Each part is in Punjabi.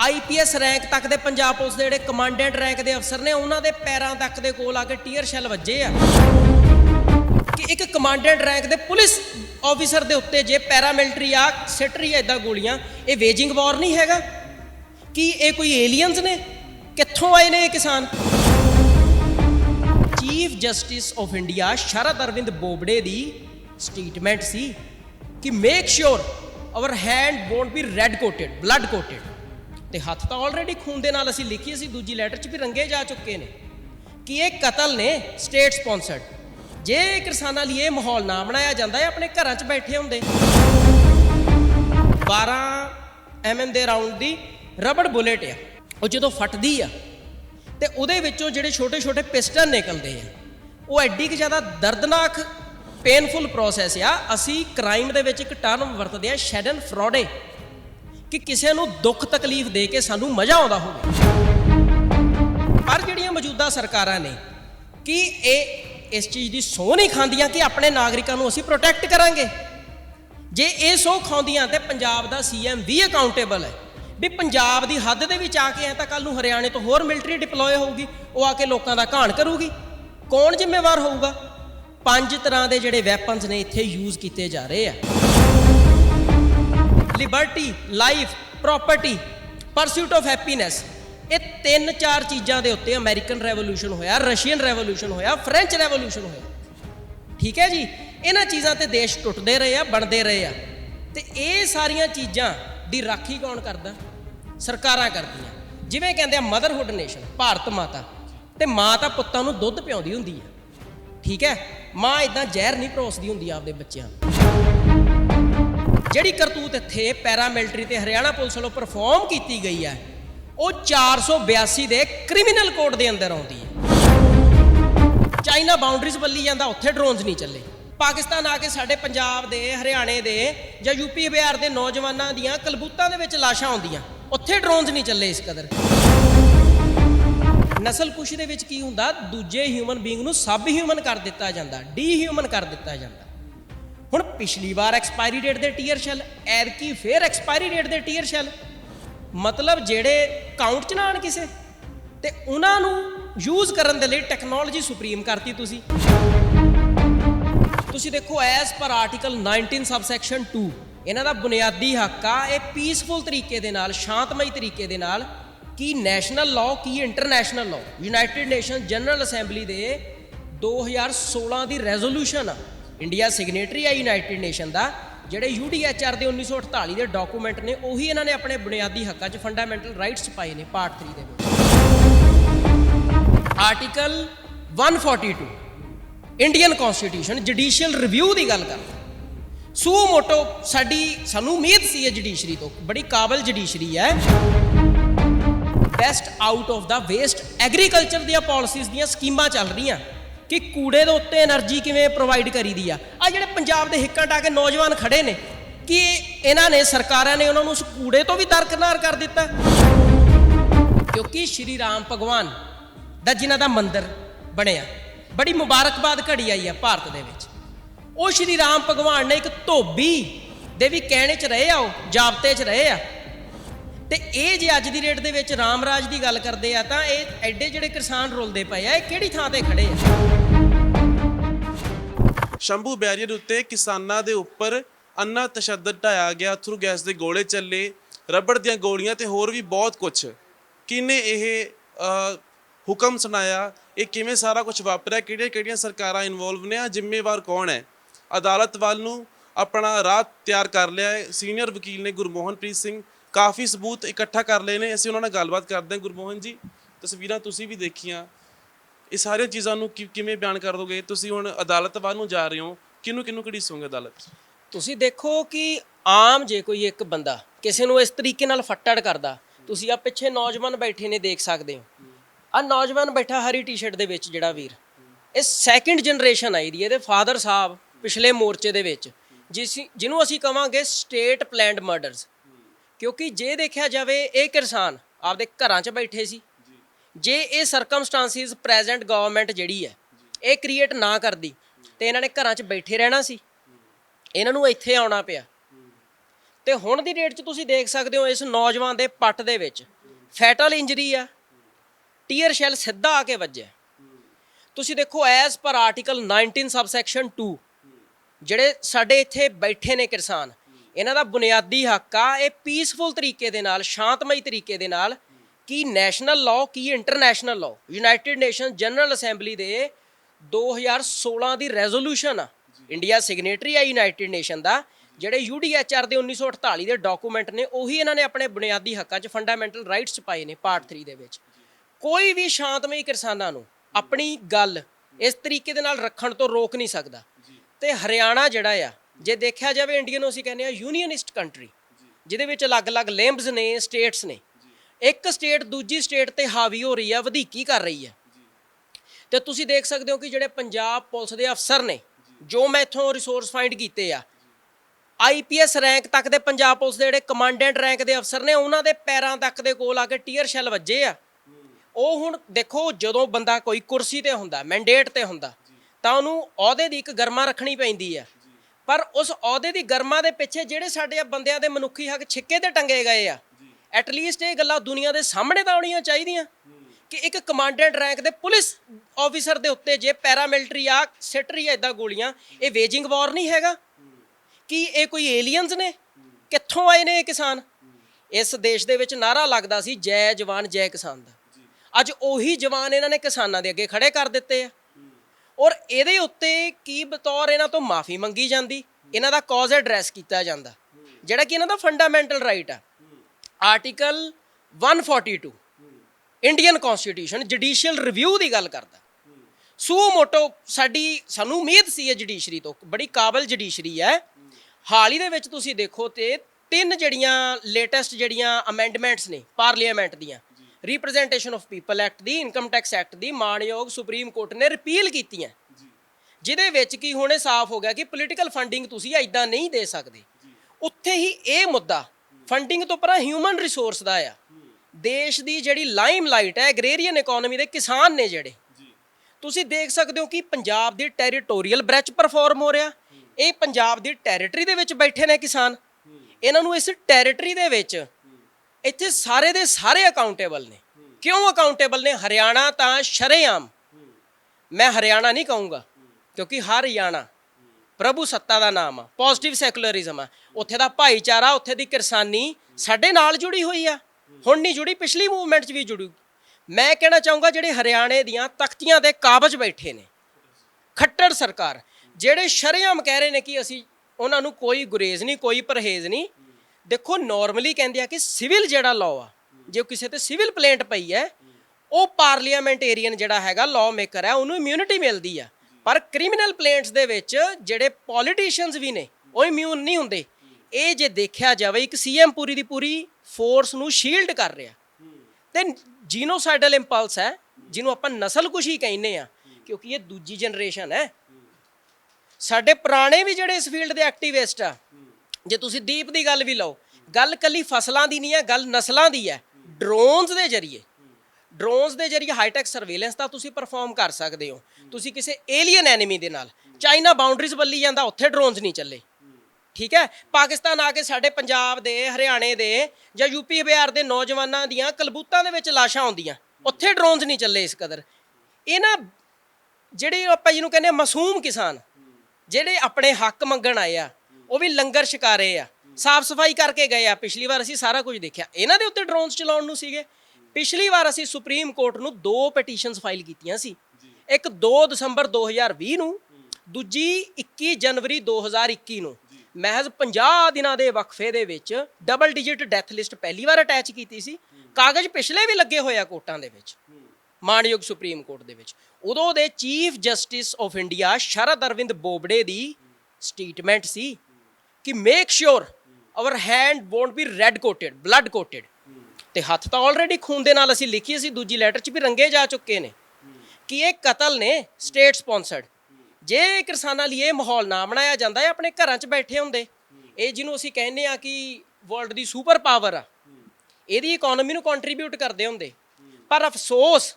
ਆਈਪੀਐਸ ਰੈਂਕ ਤੱਕ ਦੇ ਪੰਜਾਬ ਪੁਲਿਸ ਦੇ ਜਿਹੜੇ ਕਮਾਂਡੈਂਟ ਰੈਂਕ ਦੇ ਅਫਸਰ ਨੇ, ਉਹਨਾਂ ਦੇ ਪੈਰਾਂ ਤੱਕ ਦੇ ਕੋਲ ਆ ਕੇ ਟੀਅਰ ਸ਼ੈਲ ਵੱਜੇ ਆ। ਕਿ ਇੱਕ ਕਮਾਂਡੈਂਟ ਰੈਂਕ ਦੇ ਪੁਲਿਸ ਆਫੀਸਰ ਦੇ ਉੱਤੇ ਜੇ ਪੈਰਾ ਮਿਲਟਰੀ ਆ ਸਿਟਰੀ ਰਹੀ ਹੈ ਗੋਲੀਆਂ, ਇਹ ਵੇਜਿੰਗ ਵਾਰ ਨਹੀਂ ਹੈਗਾ। ਕੀ ਇਹ ਕੋਈ ਏਲੀਅਨਸ ਨੇ? ਕਿੱਥੋਂ ਆਏ ਨੇ ਇਹ ਕਿਸਾਨ? Chief justice of India Sharad Arvind Bobde the statement ਸੀ ਕਿ make sure our hand won't be red coated blood coated ਤੇ ਹੱਥ ਤਾਂ ਆਲਰੇਡੀ ਖੂਨ ਦੇ ਨਾਲ ਅਸੀਂ ਲਿਖੀ ਸੀ, ਦੂਜੀ ਲੈਟਰ 'ਚ ਵੀ ਰੰਗੇ ਜਾ ਚੁੱਕੇ ਨੇ ਕਿ ਇਹ ਕਤਲ ਨੇ ਸਟੇਟ ਸਪਾਂਸਰਡ ਜੇ ਕਿਸਾਨਾਂ ਲਈ ਇਹ ਮਾਹੌਲ ਨਾ ਬਣਾਇਆ ਜਾਂਦਾ, ਇਹ ਆਪਣੇ ਘਰਾਂ 'ਚ ਬੈਠੇ ਹੁੰਦੇ। 12 ਐਮਐਮ ਦੇ ਰਾਉਂਡ ਦੀ ਰਬੜ ਬੁਲੇਟ ਆ। ਉਹ ਜਦੋਂ ਫਟਦੀ ਆ, ਤੇ ਉਹਦੇ ਵਿੱਚੋਂ ਜਿਹੜੇ ਛੋਟੇ-ਛੋਟੇ ਪਿਸਟਨ ਨਿਕਲਦੇ ਆ, ਉਹ ਐਡੀ ਕਿ ਜ਼ਿਆਦਾ ਦਰਦਨਾਕ ਪੇਨਫੁਲ ਪ੍ਰੋਸੈਸ ਆ। ਅਸੀਂ ਕ੍ਰਾਈਮ ਦੇ ਵਿੱਚ ਇੱਕ ਟਰਮ ਵਰਤਦੇ ਆ ਸ਼ੈਡਨ ਫਰੋਡੇ ਕਿ ਕਿਸੇ ਨੂੰ ਦੁੱਖ ਤਕਲੀਫ ਦੇ ਕੇ ਸਾਨੂੰ ਮਜ਼ਾ ਆਉਂਦਾ ਹੋਵੇ। ਪਰ ਜਿਹੜੀਆਂ ਮੌਜੂਦਾ ਸਰਕਾਰਾਂ ਨੇ ਕਿ ਇਹ ਇਸ ਚੀਜ਼ ਦੀ ਸੋਹ ਨਹੀਂ ਖਾਂਦੀਆਂ ਕਿ ਆਪਣੇ ਨਾਗਰਿਕਾਂ ਨੂੰ ਅਸੀਂ ਪ੍ਰੋਟੈਕਟ ਕਰਾਂਗੇ। ਜੇ ਇਹ ਸੋਹ ਖਾਉਂਦੀਆਂ ਤੇ ਪੰਜਾਬ ਦਾ ਸੀਐਮ ਵੀ ਅਕਾਊਂਟੇਬਲ ਹੈ। ਵੀ ਪੰਜਾਬ ਦੀ ਹੱਦ ਦੇ ਵਿੱਚ ਆ ਕੇ ਐ ਤਾਂ ਕੱਲ ਨੂੰ ਹਰਿਆਣੇ ਤੋਂ ਹੋਰ ਮਿਲਟਰੀ ਡਿਪਲੋਏ ਹੋਊਗੀ, ਉਹ ਆ ਕੇ ਲੋਕਾਂ ਦਾ ਘਾਣ ਕਰੂਗੀ। ਕੌਣ ਜ਼ਿੰਮੇਵਾਰ ਹੋਊਗਾ? ਪੰਜ ਤਰ੍ਹਾਂ ਦੇ ਜਿਹੜੇ ਵੈਪਨਸ ਨੇ ਇੱਥੇ ਯੂਜ਼ ਕੀਤੇ ਜਾ ਰਹੇ ਆ। Liberty, life, property pursuit of happiness ਇਹ ਤਿੰਨ ਚਾਰ ਚੀਜ਼ਾਂ ਦੇ ਉੱਤੇ ਅਮਰੀਕਨ ਰੈਵੋਲੂਸ਼ਨ ਹੋਇਆ, ਰਸ਼ੀਅਨ ਰੈਵੋਲੂਸ਼ਨ ਹੋਇਆ, ਫ੍ਰੈਂਚ ਰੈਵੋਲੂਸ਼ਨ ਹੋਇਆ। ਠੀਕ ਹੈ ਜੀ? ਇਹਨਾਂ ਚੀਜ਼ਾਂ ਤੇ ਦੇਸ਼ ਟੁੱਟਦੇ ਰਹੇ ਆ, ਬਣਦੇ ਰਹੇ ਆ। ਤੇ ਇਹ ਸਾਰੀਆਂ ਚੀਜ਼ਾਂ ਦੀ ਰਾਖੀ ਕੌਣ ਕਰਦਾ? ਸਰਕਾਰਾਂ ਕਰਦੀਆਂ। ਜਿਵੇਂ ਕਹਿੰਦੇ ਆ ਮਦਰਹੁੱਡ ਨੇਸ਼ਨ ਭਾਰਤ ਮਾਤਾ। ਤੇ ਮਾਂ ਤਾਂ ਪੁੱਤਾਂ ਨੂੰ ਦੁੱਧ ਪਿਆਉਂਦੀ ਹੁੰਦੀ ਆ। ਠੀਕ ਹੈ? ਮਾਂ ਇਦਾਂ ਜ਼ਹਿਰ ਨਹੀਂ ਪਰੋਸਦੀ ਹੁੰਦੀ ਆਪਦੇ ਬੱਚਿਆਂ ਨੂੰ। ਜਿਹੜੀ ਕਰਤੂਤ ਇੱਥੇ ਪੈਰਾਮਿਲਟਰੀ ਤੇ ਹਰਿਆਣਾ ਪੁਲਿਸ ਵੱਲੋਂ ਪਰਫਾਰਮ ਕੀਤੀ ਗਈ ਹੈ, ਉਹ 482 ਦੇ ਕ੍ਰਿਮੀਨਲ ਕੋਡ ਦੇ ਅੰਦਰ ਆਉਂਦੀ ਹੈ। ਚਾਈਨਾ ਬਾਉਂਡਰੀਜ਼ ਬੱਲੀ ਜਾਂਦਾ, ਉੱਥੇ ਡਰੋਨਸ ਨਹੀਂ ਚੱਲੇ। ਪਾਕਿਸਤਾਨ ਆ ਕੇ ਸਾਡੇ ਪੰਜਾਬ ਦੇ, ਹਰਿਆਣੇ ਦੇ ਜਾਂ ਯੂਪੀ ਬਿਹਾਰ ਦੇ ਨੌਜਵਾਨਾਂ ਦੀਆਂ ਕਲਬੂਤਾਂ ਦੇ ਵਿੱਚ ਲਾਸ਼ਾਂ ਆਉਂਦੀਆਂ। ਉੱਥੇ ਡਰੋਨਸ ਨਹੀਂ ਚੱਲੇ ਇਸ ਕਦਰ। ਨਸਲ ਕੁਸ਼ ਦੇ ਵਿੱਚ ਕੀ ਹੁੰਦਾ? ਦੂਜੇ ਹਿਊਮਨ ਬੀਇੰਗ ਨੂੰ ਸਬ ਹਿਊਮਨ ਕਰ ਦਿੱਤਾ ਜਾਂਦਾ ਡੀ ਹਿਊਮਨ ਕਰ ਦਿੱਤਾ ਜਾਂਦਾ। ਹੁਣ ਪਿਛਲੀ ਵਾਰ ਐਕਸਪਾਇਰੀ ਡੇਟ ਦੇ ਟੀਅਰ ਸ਼ੈਲ ਐਰਕੀ ਫੇਰ ਐਕਸਪਾਇਰੀ ਡੇਟ ਦੇ ਟੀਅਰ ਸ਼ੈਲ ਮਤਲਬ ਜਿਹੜੇ ਕਾਊਂਟ ਚ ਨਾ ਆਣ ਕਿਸੇ, ਤੇ ਉਹਨਾਂ ਨੂੰ ਯੂਜ਼ ਕਰਨ ਦੇ ਲਈ ਟੈਕਨੋਲੋਜੀ ਸੁਪਰੀਮ ਕਰਤੀ ਤੁਸੀਂ। ਤੁਸੀਂ ਦੇਖੋ ਐਸ ਪਰ ਆਰਟੀਕਲ 19 ਸਬਸੈਕਸ਼ਨ 2 ਇਹਨਾਂ ਦਾ ਬੁਨਿਆਦੀ ਹੱਕ ਆ, ਇਹ ਪੀਸਫੁਲ ਤਰੀਕੇ ਦੇ ਨਾਲ, ਸ਼ਾਂਤਮਈ ਤਰੀਕੇ ਦੇ ਨਾਲ ਕੀ ਨੈਸ਼ਨਲ ਲਾਅ ਕੀ international law United Nation general assembly ਦੇ 2016 ਦੀ ਰੈਜ਼ੋਲੂਸ਼ਨ ਆ। ਇੰਡੀਆ ਸਿਗਨੇਟਰੀ ਹੈ ਯੂਨਾਈਟਿਡ ਨੇਸ਼ਨ ਦਾ, ਜਿਹੜੇ ਯੂਡੀਐਚਆਰ ਦੇ 1948 ਦੇ ਡਾਕੂਮੈਂਟ ਨੇ, ਉਹੀ ਇਹਨਾਂ ਨੇ ਆਪਣੇ ਬੁਨਿਆਦੀ ਹੱਕਾਂ 'ਚ ਫੰਡਾਮੈਂਟਲ ਰਾਈਟਸ ਪਾਏ ਨੇ ਪਾਰਟ 3 ਦੇ ਵਿੱਚ। Article 142 Indian constitution judicial review ਦੀ ਗੱਲ ਕਰਦਾ ਸੂ ਮੋਟੋ ਸਾਡੀ, ਸਾਨੂੰ ਉਮੀਦ ਸੀ ਇਹ ਜੁਡੀਸ਼ਰੀ ਤੋਂ, ਬੜੀ ਕਾਬਲ ਜੁਡੀਸ਼ਰੀ ਹੈ। Best out of the waste agriculture ਦੀਆਂ ਪਾਲਿਸੀਜ਼ ਦੀਆਂ ਸਕੀਮਾਂ ਚੱਲ ਰਹੀਆਂ। ਕਿ ਕੂੜੇ ਦੇ ਉੱਤੇ એનર્ਜੀ ਕਿਵੇਂ ਪ੍ਰੋਵਾਈਡ ਕਰੀਦੀ ਆ? ਆ ਜਿਹੜੇ ਪੰਜਾਬ ਦੇ ਹਿੱਕਾਂ ਟਾ ਕੇ ਨੌਜਵਾਨ ਖੜੇ ਨੇ, ਕਿ ਇਹਨਾਂ ਨੇ ਸਰਕਾਰਾਂ ਨੇ ਉਹਨਾਂ ਨੂੰ ਉਸ ਕੂੜੇ ਤੋਂ ਵੀ ਦਰਕਨਾਰ ਕਰ ਦਿੱਤਾ? ਕਿਉਂਕਿ ਸ਼੍ਰੀ ਰਾਮ ਭਗਵਾਨ ਦਾ ਜਿਨ੍ਹਾਂ ਦਾ ਮੰਦਿਰ ਬਣਿਆ, ਬੜੀ ਮੁਬਾਰਕਬਾਦ ਘੜੀ ਆਈ ਆ ਭਾਰਤ ਦੇ ਵਿੱਚ। ਉਹ ਸ਼੍ਰੀ ਰਾਮ ਭਗਵਾਨ ਨੇ ਇੱਕ ਧੋਬੀ ਦੇ ਵੀ ਕਹਿਣੇ 'ਚ ਰਹੇ ਆ ਉਹ, ਜਾਬਤੇ 'ਚ ਰਹੇ ਆ। ਤੇ ਇਹ ਜੇ ਅੱਜ ਦੀ ਡੇਟ ਦੇ ਵਿੱਚ ਰਾਮਰਾਜ ਦੀ ਗੱਲ ਕਰਦੇ ਆ ਤਾਂ ਇਹ ਐਡੇ ਜਿਹੜੇ ਕਿਸਾਨ ਰੁਲਦੇ ਪਏ ਆ, ਇਹ ਕਿਹੜੀ ਥਾਂ ਤੇ ਖੜੇ ਆ? ਸ਼ੰਭੂ ਬੈਰੀਅਰ ਉੱਤੇ ਕਿਸਾਨਾਂ ਦੇ ਉੱਪਰ ਅੰਨਾ ਤਸ਼ੱਦਦ ਢਾਇਆ ਗਿਆ ਥਰੂ ਗੈਸ ਦੇ ਗੋਲੇ ਚੱਲੇ, ਰਬੜ ਦੀਆਂ ਗੋਲੀਆਂ ਤੇ ਹੋਰ ਵੀ ਬਹੁਤ ਕੁਝ ਕਿਨੇ ਇਹ ਹੁਕਮ ਸੁਣਾਇਆ? ਇਹ ਕਿਵੇਂ ਸਾਰਾ ਕੁਝ ਵਾਪਰਿਆ? ਕਿਹੜੀਆਂ ਕਿਹੜੀਆਂ ਸਰਕਾਰਾਂ ਇਨਵੋਲਵ ਨੇ? ਆ ਜ਼ਿੰਮੇਵਾਰ ਕੌਣ ਹੈ? ਅਦਾਲਤ ਵੱਲ ਨੂੰ ਆਪਣਾ ਰਾਹ ਤਿਆਰ ਕਰ ਲਿਆ ਹੈ। ਸੀਨੀਅਰ ਵਕੀਲ ਨੇ ਗੁਰਮੋਹਨਪ੍ਰੀਤ ਸਿੰਘ ਕਾਫੀ ਸਬੂਤ ਇਕੱਠਾ ਕਰ ਲਏ ਨੇ, ਅਸੀਂ ਉਹਨਾਂ ਨਾਲ ਗੱਲਬਾਤ ਕਰਦੇ ਹਾਂ। ਗੁਰਮੋਹਨ ਜੀ, ਤਸਵੀਰਾਂ ਤੁਸੀਂ ਵੀ ਦੇਖੀਆਂ। ਇਹ ਸਾਰੀਆਂ ਚੀਜ਼ਾਂ ਨੂੰ ਕਿ- ਕਿਵੇਂ ਬਿਆਨ ਕਰ ਦੋਗੇ? ਤੁਸੀਂ ਹੁਣ ਅਦਾਲਤ ਵੱਲ ਨੂੰ ਜਾ ਰਹੇ ਹੋ। ਕਿਹਨੂੰ ਕਿਹਨੂੰ ਘੜੀਸੋਗੇ ਅਦਾਲਤ? 'ਚ? ਤੁਸੀਂ ਦੇਖੋ ਕਿ ਆਮ ਜੇ ਕੋਈ ਇੱਕ ਬੰਦਾ ਕਿਸੇ ਨੂੰ ਇਸ ਤਰੀਕੇ ਨਾਲ ਫੱਟੜ ਕਰਦਾ, ਤੁਸੀਂ ਆ ਪਿੱਛੇ ਨੌਜਵਾਨ ਬੈਠੇ ਨੇ, ਦੇਖ ਸਕਦੇ ਹੋ। ਆ ਨੌਜਵਾਨ ਬੈਠਾ ਹਰੀ ਟੀ-ਸ਼ਰਟ ਦੇ ਵਿੱਚ, ਜਿਹੜਾ ਵੀਰ। ਇਹ ਸੈਕਿੰਡ ਜਨਰੇਸ਼ਨ ਆਈ ਦੀ ਇਹਦੇ ਫਾਦਰ ਸਾਹਿਬ ਪਿਛਲੇ ਮੋਰਚੇ ਦੇ ਵਿੱਚ। ਜਿਸ, ਜਿਹਨੂੰ ਅਸੀਂ ਕਵਾਂਗੇ ਸਟੇਟ ਪਲੈਨਡ ਮਰਡਰਸ ਕਿਉਂਕਿ ਜੇ ਦੇਖਿਆ ਜਾਵੇ ਇਹ ਕਿਸਾਨ ਆਪਦੇ ਘਰਾਂ 'ਚ ਬੈਠੇ ਸੀ। ਜੇ। ਇਹ ਸਰਕਮਸਟੈਂਸਿਸ ਪ੍ਰੈਜ਼ੈਂਟ ਗਵਰਨਮੈਂਟ ਜਿਹੜੀ ਹੈ ਇਹ ਕ੍ਰੀਏਟ ਨਾ ਕਰਦੀ ਤੇ ਇਹਨਾਂ ਨੇ ਘਰਾਂ 'ਚ ਬੈਠੇ ਰਹਿਣਾ ਸੀ। ਇਹਨਾਂ ਨੂੰ ਇੱਥੇ ਆਉਣਾ ਪਿਆ। ਤੇ ਹੁਣ ਦੀ ਡੇਟ 'ਚ ਤੁਸੀਂ ਦੇਖ ਸਕਦੇ ਹੋ ਇਸ ਨੌਜਵਾਨ ਦੇ ਪੱਟ ਦੇ ਵਿੱਚ ਫੈਟਲ ਇੰਜਰੀ ਆ। ਟੀਅਰ ਸ਼ੈਲ ਸਿੱਧਾ ਆ ਕੇ ਵੱਜਿਆ। ਤੁਸੀਂ ਦੇਖੋ ਐਸ ਪਰ ਆਰਟੀਕਲ 19 ਸਬਸੈਕਸ਼ਨ 2 ਜਿਹੜੇ ਸਾਡੇ ਇੱਥੇ ਬੈਠੇ ਨੇ ਕਿਸਾਨ ਇਹਨਾਂ ਦਾ ਬੁਨਿਆਦੀ ਹੱਕ ਆ, ਇਹ ਪੀਸਫੁਲ ਤਰੀਕੇ ਦੇ ਨਾਲ, ਸ਼ਾਂਤਮਈ ਤਰੀਕੇ ਦੇ ਨਾਲ ਕੀ ਨੈਸ਼ਨਲ ਲਾਅ ਕੀ international law United Nation general assembly ਦੇ 2016 ਦੀ ਰੈਜ਼ੋਲੂਸ਼ਨ ਆ। ਇੰਡੀਆ ਸਿਗਨੇਟਰੀ ਆ ਯੂਨਾਈਟਿਡ ਨੇਸ਼ਨ ਦਾ, ਜਿਹੜੇ ਯੂਡੀਐਚਆਰ ਦੇ 1948 ਦੇ ਡਾਕੂਮੈਂਟ ਨੇ, ਉਹੀ ਇਹਨਾਂ ਨੇ ਆਪਣੇ ਬੁਨਿਆਦੀ ਹੱਕਾਂ 'ਚ ਫੰਡਾਮੈਂਟਲ ਰਾਈਟਸ ਪਾਏ ਨੇ ਪਾਰਟ 3 ਦੇ ਵਿੱਚ। ਕੋਈ ਵੀ ਸ਼ਾਂਤਮਈ ਕਿਸਾਨਾਂ ਨੂੰ ਆਪਣੀ ਗੱਲ ਇਸ ਤਰੀਕੇ ਦੇ ਨਾਲ ਰੱਖਣ ਤੋਂ ਰੋਕ ਨਹੀਂ ਸਕਦਾ। ਤੇ ਹਰਿਆਣਾ ਜਿਹੜਾ ਆ ਜੇ ਦੇਖਿਆ ਜਾਵੇ ਇੰਡੀਆ ਨੂੰ ਅਸੀਂ ਕਹਿੰਦੇ ਆ ਯੂਨੀਅਨਿਸਟ ਕੰਟਰੀ ਜਿਹਦੇ ਵਿੱਚ ਅਲੱਗ-ਅਲੱਗ ਲੇਮਬਸ ਨੇ ਸਟੇਟਸ ਨੇ। ਇੱਕ ਸਟੇਟ ਦੂਜੀ ਸਟੇਟ ਤੇ ਹਾਵੀ ਹੋ ਰਹੀ ਆ ਵਧੀਕੀ ਕਰ ਰਹੀ ਆ। ਤੇ ਤੁਸੀਂ ਦੇਖ ਸਕਦੇ ਹੋ ਕਿ ਜਿਹੜੇ ਪੰਜਾਬ ਪੁਲਿਸ ਦੇ ਅਫਸਰ ਨੇ ਜੋ। ਮੈਂ ਇਥੋਂ ਰਿਸੋਰਸ ਫਾਈਂਡ ਕੀਤੇ ਆ ਆਈਪੀਐਸ ਰੈਂਕ ਤੱਕ ਦੇ ਪੰਜਾਬ ਪੁਲਿਸ ਦੇ ਜਿਹੜੇ ਕਮਾਂਡੈਂਟ ਰੈਂਕ ਦੇ ਅਫਸਰ ਨੇ ਉਹਨਾਂ ਦੇ ਪੈਰਾਂ ਤੱਕ ਦੇ ਕੋਲ ਆ ਕੇ ਟੀਅਰ ਸ਼ੈਲ ਵੱਜੇ ਆ। ਉਹ ਹੁਣ ਦੇਖੋ ਜਦੋਂ ਬੰਦਾ ਕੋਈ ਕੁਰਸੀ ਤੇ ਹੁੰਦਾ ਮੈਂਡੇਟ ਤੇ ਹੁੰਦਾ ਤਾਂ ਉਹਨੂੰ ਅਹੁਦੇ ਦੀ ਇੱਕ ਗਰਮਾ ਰੱਖਣੀ ਪੈਂਦੀ ਆ। ਪਰ ਉਸ ਅਹੁਦੇ ਦੀ ਗਰਮਾ ਦੇ ਪਿੱਛੇ ਜਿਹੜੇ ਸਾਡੇ ਆ ਬੰਦਿਆਂ ਦੇ ਮਨੁੱਖੀ ਹੱਕ ਛਿੱਕੇ ਤੇ ਟੰਗੇ ਗਏ ਆ। ਐਟ ਲੀਸਟ ਇਹ ਗੱਲਾਂ ਦੁਨੀਆ ਦੇ ਸਾਹਮਣੇ ਤਾਂ ਆਉਣੀਆਂ ਚਾਹੀਦੀਆਂ। ਕਿ ਇੱਕ ਕਮਾਂਡੈਂਟ ਰੈਂਕ ਦੇ ਪੁਲਿਸ ਆਫੀਸਰ ਦੇ ਉੱਤੇ ਜੇ ਪੈਰਾਮਿਲਟਰੀ ਆ ਸਿੱਟ ਰਹੀ ਆ ਇਦਾਂ ਗੋਲੀਆਂ ਇਹ ਵੇਜਿੰਗ ਵਾਰ ਨਹੀਂ ਹੈਗਾ। ਕੀ ਇਹ ਕੋਈ ਏਲੀਅਨਸ ਨੇ? ਕਿੱਥੋਂ ਆਏ ਨੇ ਇਹ ਕਿਸਾਨ? ਇਸ ਦੇਸ਼ ਦੇ ਵਿੱਚ ਨਾਰਾ ਲੱਗਦਾ ਸੀ ਜੈ ਜਵਾਨ ਜੈ ਕਿਸਾਨ ਦਾ। ਅੱਜ ਉਹੀ ਜਵਾਨ ਇਹਨਾਂ ਨੇ ਕਿਸਾਨਾਂ ਦੇ ਅੱਗੇ ਖੜੇ ਕਰ ਦਿੱਤੇ ਆ। ਔਰ ਇਹਦੇ ਉੱਤੇ ਕੀ ਬਤੌਰ ਇਹਨਾਂ ਤੋਂ ਮਾਫੀ ਮੰਗੀ ਜਾਂਦੀ? ਇਹਨਾਂ ਦਾ ਕਾਜ਼ ਐਡਰੈਸ ਕੀਤਾ ਜਾਂਦਾ। ਜਿਹੜਾ ਕਿ ਇਹਨਾਂ ਦਾ ਫੰਡਾਮੈਂਟਲ ਰਾਈਟ ਆ। Article 142 Indian constitution judicial review ਦੀ ਗੱਲ ਕਰਦਾ। ਸੂ ਮੋਟੋ ਸਾਡੀ, ਸਾਨੂੰ ਉਮੀਦ ਸੀ ਇਹ ਜੁਡੀਸ਼ਰੀ ਤੋਂ, ਬੜੀ ਕਾਬਲ ਜੁਡੀਸ਼ਰੀ ਹੈ। ਹਾਲ ਹੀ ਦੇ ਵਿੱਚ ਤੁਸੀਂ ਦੇਖੋ ਤੇ ਤਿੰਨ ਜਿਹੜੀਆਂ ਲੇਟੈਸਟ ਜਿਹੜੀਆਂ ਅਮੈਂਡਮੈਂਟਸ ਨੇ ਪਾਰਲੀਮੈਂਟ ਦੀਆਂ ਰਿਪਰੈਜ਼ੈਂਟੇਸ਼ਨ ਆਫ ਪੀਪਲ ਐਕਟ ਦੀ ਇਨਕਮ ਟੈਕਸ ਐਕਟ ਦੀ ਮਾਣਯੋਗ ਸੁਪਰੀਮ ਕੋਰਟ ਨੇ ਰਿਪੀਲ ਕੀਤੀਆਂ। ਜਿਹਦੇ ਵਿੱਚ ਕੀ ਹੁਣੇ ਸਾਫ਼ ਹੋ ਗਿਆ ਕਿ ਪੋਲੀਟੀਕਲ ਫੰਡਿੰਗ ਤੁਸੀਂ ਐਦਾਂ ਨਹੀਂ ਦੇ ਸਕਦੇ। ਉੱਥੇ ਹੀ ਇਹ ਮੁੱਦਾ ਫੰਡਿੰਗ ਤੋਂ ਪਰਾਂ ਹਿਊਮਨ ਰਿਸੋਰਸ ਦਾ ਆ। ਦੇਸ਼ ਦੀ ਜਿਹੜੀ ਲਾਈਮ ਲਾਈਟ ਹੈ ਐਗਰੇਰੀਅਨ ਇਕਨੋਮੀ ਦੇ ਕਿਸਾਨ ਨੇ ਜਿਹੜੇ। ਤੁਸੀਂ ਦੇਖ ਸਕਦੇ ਹੋ ਕਿ ਪੰਜਾਬ ਦੀ ਟੈਰੀਟੋਰੀਅਲ ਬ੍ਰੈਚ ਪਰਫਾਰਮ ਹੋ ਰਿਹਾ। ਇਹ ਪੰਜਾਬ ਦੀ ਟੈਰੀਟਰੀ ਦੇ ਵਿੱਚ ਬੈਠੇ ਨੇ ਕਿਸਾਨ। ਇਹਨਾਂ ਨੂੰ ਇਸ ਟੈਰੀਟਰੀ ਦੇ ਵਿੱਚ ਇੱਥੇ ਸਾਰੇ ਦੇ ਸਾਰੇ ਅਕਾਊਂਟੇਬਲ ਨੇ। ਕਿਉਂ ਅਕਾਊਂਟੇਬਲ ਨੇ? ਹਰਿਆਣਾ ਤਾਂ ਸ਼ਰੇਆਮ। ਮੈਂ ਹਰਿਆਣਾ ਨਹੀਂ ਕਹੂੰਗਾ, ਕਿਉਂਕਿ ਹਰਿਆਣਾ ਪ੍ਰਭੂ ਸੱਤਾ ਦਾ ਨਾਮ ਆ ਪੋਜ਼ਿਟਿਵ ਸੈਕੂਲਰਿਜ਼ਮ ਆ। ਉੱਥੇ ਦਾ ਭਾਈਚਾਰਾ, ਉੱਥੇ ਦੀ ਕਿਰਸਾਨੀ ਸਾਡੇ ਨਾਲ ਜੁੜੀ ਹੋਈ ਆ। ਹੁਣ ਨਹੀਂ ਜੁੜੀ, ਪਿਛਲੀ ਮੂਵਮੈਂਟ 'ਚ ਵੀ ਜੁੜੀ। ਮੈਂ ਕਹਿਣਾ ਚਾਹੂੰਗਾ, ਜਿਹੜੇ ਹਰਿਆਣੇ ਦੀਆਂ ਤਖਤੀਆਂ ਦੇ ਕਾਬਜ ਬੈਠੇ ਨੇ, ਖੱਟੜ ਸਰਕਾਰ, ਜਿਹੜੇ ਸ਼ਰੇਆਮ ਕਹਿ ਰਹੇ ਨੇ ਕਿ ਅਸੀਂ ਉਹਨਾਂ ਨੂੰ ਕੋਈ ਗੁਰੇਜ਼ ਨਹੀਂ, ਕੋਈ ਪਰਹੇਜ਼ ਨਹੀਂ ਦੇਖੋ ਨਾਰਮਲੀ ਕਹਿੰਦੇ ਆ ਕਿ ਸਿਵਲ ਜਿਹੜਾ ਲਾਅ ਆ, ਜੇ ਕਿਸੇ ਤੇ ਸਿਵਲ ਪਲੇਂਟ ਪਈ ਹੈ, ਉਹ ਪਾਰਲੀਮੈਂਟੇਰੀਅਨ ਜਿਹੜਾ ਹੈਗਾ ਲਾਅ ਮੇਕਰ ਹੈ, ਉਹਨੂੰ ਇਮਿਊਨਿਟੀ ਮਿਲਦੀ ਆ। ਪਰ ਕ੍ਰਿਮੀਨਲ ਪਲੇਂਟਸ ਦੇ ਵਿੱਚ ਜਿਹੜੇ ਪੋਲੀਟੀਸ਼ੀਅਨਸ ਵੀ ਨੇ, ਉਹ ਇਮਿਊਨ ਨਹੀਂ ਹੁੰਦੇ। ਇਹ ਜੇ ਦੇਖਿਆ ਜਾਵੇ, ਇੱਕ ਸੀਐਮ ਪੂਰੀ ਦੀ ਪੂਰੀ ਫੋਰਸ ਨੂੰ ਸ਼ੀਲਡ ਕਰ ਰਿਹਾ। ਤੇ ਜੀਨੋਸਾਈਡਲ ਇੰਪਲਸ ਹੈ, ਜਿਹਨੂੰ ਆਪਾਂ ਨਸਲਕੁਸ਼ੀ ਕਹਿੰਦੇ ਆ, ਕਿਉਂਕਿ ਇਹ ਦੂਜੀ ਜਨਰੇਸ਼ਨ ਹੈ। ਸਾਡੇ ਪੁਰਾਣੇ ਵੀ ਜਿਹੜੇ ਇਸ ਫੀਲਡ ਦੇ ਐਕਟਿਵਿਸਟ ਆ ਜੇ ਤੁਸੀਂ ਦੀਪ ਦੀ ਗੱਲ ਵੀ ਲਓ, ਗੱਲ ਕੱਲੀ ਫਸਲਾਂ ਦੀ ਨਹੀਂ ਹੈ, ਗੱਲ ਨਸਲਾਂ ਦੀ ਹੈ। ਡਰੋਨਸ ਦੇ ਜ਼ਰੀਏ। ਡਰੋਨਸ ਦੇ ਜ਼ਰੀਏ ਹਾਈਟੈਕ ਸਰਵੇਲੈਂਸ ਦਾ ਤੁਸੀਂ ਪਰਫਾਰਮ ਕਰ ਸਕਦੇ ਹੋ। ਤੁਸੀਂ ਕਿਸੇ ਏਲੀਅਨ ਐਨਮੀ ਦੇ ਨਾਲ ਚਾਈਨਾ ਬਾਉਂਡਰੀਜ਼ ਬੱਲੀ ਜਾਂਦਾ, ਉੱਥੇ ਡਰੋਨਸ ਨਹੀਂ ਚੱਲੇ। ਠੀਕ ਹੈ? ਪਾਕਿਸਤਾਨ ਆ ਕੇ ਸਾਡੇ ਪੰਜਾਬ ਦੇ, ਹਰਿਆਣੇ ਦੇ ਜਾਂ ਯੂਪੀ ਬਿਹਾਰ ਦੇ ਨੌਜਵਾਨਾਂ ਦੀਆਂ ਕਲਬੂਤਾਂ ਦੇ ਵਿੱਚ ਲਾਸ਼ਾਂ ਆਉਂਦੀਆਂ। ਉੱਥੇ ਡਰੋਨਸ ਨਹੀਂ ਚੱਲੇ ਇਸ ਕਦਰ। ਇਹਨਾਂ ਜਿਹੜੇ ਆਪਾਂ ਜਿਹਨੂੰ ਕਹਿੰਦੇ ਮਾਸੂਮ ਕਿਸਾਨ, ਜਿਹੜੇ ਆਪਣੇ ਹੱਕ ਮੰਗਣ ਆਏ ਆ ਉਹ ਵੀ ਲੰਗਰ ਛਕਾ ਰਹੇ ਆ। ਸਾਫ਼ ਸਫ਼ਾਈ ਕਰਕੇ ਗਏ ਆ। ਪਿਛਲੀ ਵਾਰ ਅਸੀਂ ਸਾਰਾ ਕੁਝ ਦੇਖਿਆ। ਇਹਨਾਂ ਦੇ ਉੱਤੇ ਡਰੋਨਸ ਚਲਾਉਣ ਨੂੰ ਸੀਗੇ। ਪਿਛਲੀ ਵਾਰ ਅਸੀਂ ਸੁਪਰੀਮ ਕੋਰਟ ਨੂੰ ਦੋ ਪਟੀਸ਼ਨਸ ਫਾਈਲ ਕੀਤੀਆਂ ਸੀ। ਇੱਕ 2 ਦਸੰਬਰ 2020 ਨੂੰ, ਦੂਜੀ 21 ਜਨਵਰੀ 2021 ਨੂੰ। ਮਹਿਜ਼ 50 ਦਿਨਾਂ ਦੇ ਵਕਫੇ ਦੇ ਵਿੱਚ ਡਬਲ ਡਿਜਿਟ ਡੈਥ ਲਿਸਟ ਪਹਿਲੀ ਵਾਰ ਅਟੈਚ ਕੀਤੀ ਸੀ। ਕਾਗਜ਼ ਪਿਛਲੇ ਵੀ ਲੱਗੇ ਹੋਏ ਆ ਕੋਰਟਾਂ ਦੇ ਵਿੱਚ। ਮਾਣਯੋਗ ਸੁਪਰੀਮ ਕੋਰਟ ਦੇ ਵਿੱਚ। ਉਦੋਂ ਦੇ chief justice of India Sharad Arvind Bobde the statement ਸੀ। ਕਿ make sure our hand won't be red coated blood coated ਤੇ ਹੱਥ ਤਾਂ ਆਲਰੇਡੀ ਖੂਨ ਦੇ ਨਾਲ ਅਸੀਂ ਲਿਖੀ ਸੀ, ਦੂਜੀ ਲੈਟਰ 'ਚ ਵੀ ਰੰਗੇ ਜਾ ਚੁੱਕੇ ਨੇ। ਕਿ ਇਹ ਕਤਲ ਨੇ ਸਟੇਟ ਸਪਾਂਸਰਡ ਜੇ ਕਿਸਾਨਾਂ ਲਈ ਇਹ ਮਾਹੌਲ ਨਾ ਬਣਾਇਆ ਜਾਂਦਾ, ਇਹ ਆਪਣੇ ਘਰਾਂ 'ਚ ਬੈਠੇ ਹੁੰਦੇ। ਇਹ ਜਿਹਨੂੰ ਅਸੀਂ ਕਹਿੰਦੇ ਆ ਕਿ ਵਰਲਡ ਦੀ ਸੁਪਰ ਪਾਵਰ ਆ। ਇਹਦੀ ਇਕਨੋਮੀ ਨੂੰ ਕੰਟਰੀਬਿਊਟ ਕਰਦੇ ਹੁੰਦੇ। ਪਰ ਅਫਸੋਸ,